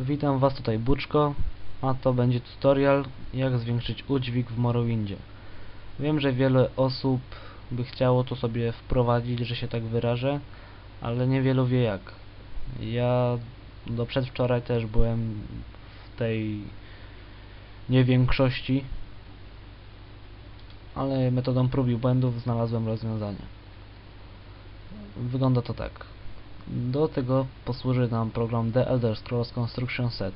Witam Was tutaj Buczko, a to będzie tutorial jak zwiększyć udźwig w Morrowindzie. Wiem, że wiele osób by chciało to sobie wprowadzić, że się tak wyrażę, ale niewielu wie jak. Ja do przedwczoraj też byłem w tej niewiększości, ale metodą prób i błędów znalazłem rozwiązanie. Wygląda to tak. Do tego posłuży nam program The Elder Scrolls Construction Set,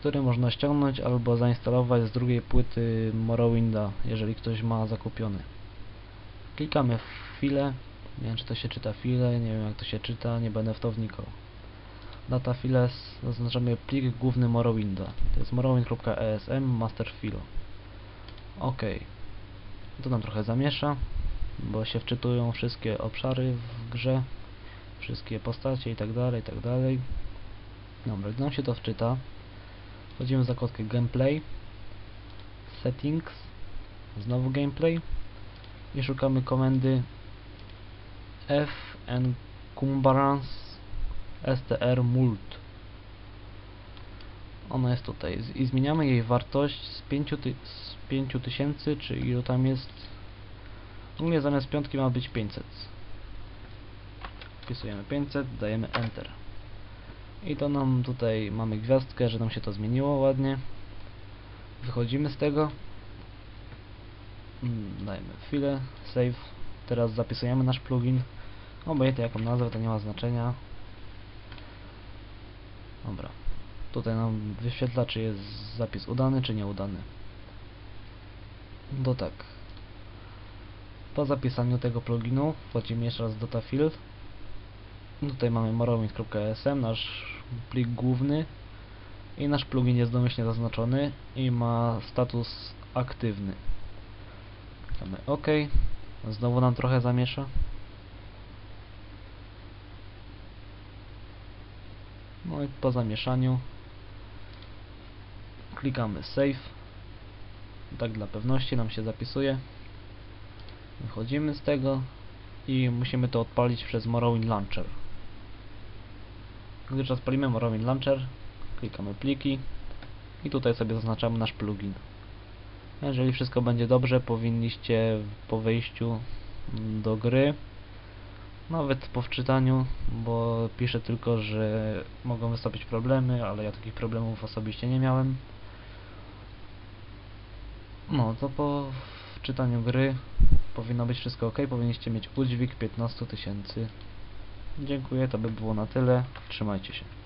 który można ściągnąć albo zainstalować z drugiej płyty Morrowinda, jeżeli ktoś ma zakupiony. Klikamy w file, nie wiem czy to się czyta file, nie wiem jak to się czyta, nie będę w to wnikał. Data files zaznaczamy plik główny Morrowinda, to jest morrowind.esm master file. OK. To nam trochę zamiesza, bo się wczytują wszystkie obszary w grze, wszystkie postacie i tak dalej, i tak dalej. Dobra, gdy nam się to wczyta, wchodzimy w zakładkę Gameplay, Settings, znowu Gameplay i szukamy komendy cumbrance str mult. Ona jest tutaj i zmieniamy jej wartość z 5000 z 5000 czy ilu tam jest u mnie zamiast piątki ma być 500 wpisujemy 500, dajemy Enter. I to nam tutaj mamy gwiazdkę, że nam się to zmieniło ładnie. Wychodzimy z tego. Mm, Dajemy chwilę, save. Teraz zapisujemy nasz plugin. Obojętnie jaką nazwę, to nie ma znaczenia. Dobra. Tutaj nam wyświetla, czy jest zapis udany, czy nieudany. To tak. Po zapisaniu tego pluginu wchodzimy jeszcze raz do Datafield Tutaj mamy morrowind.esm, nasz plik główny i nasz plugin jest domyślnie zaznaczony i ma status aktywny. Klikamy OK. Znowu nam trochę zamiesza. No i po zamieszaniu klikamy Save. Tak dla pewności nam się zapisuje. Wychodzimy z tego i musimy to odpalić przez Morrowind Launcher. Gdy już odpalimy Morrowind Launcher, klikamy pliki i tutaj sobie zaznaczamy nasz plugin. Jeżeli wszystko będzie dobrze, powinniście po wejściu do gry, nawet po wczytaniu, bo pisze tylko, że mogą wystąpić problemy, ale ja takich problemów osobiście nie miałem. No, to po wczytaniu gry powinno być wszystko ok, powinniście mieć udźwig 15 tysięcy. Dziękuję, to by było na tyle. Trzymajcie się.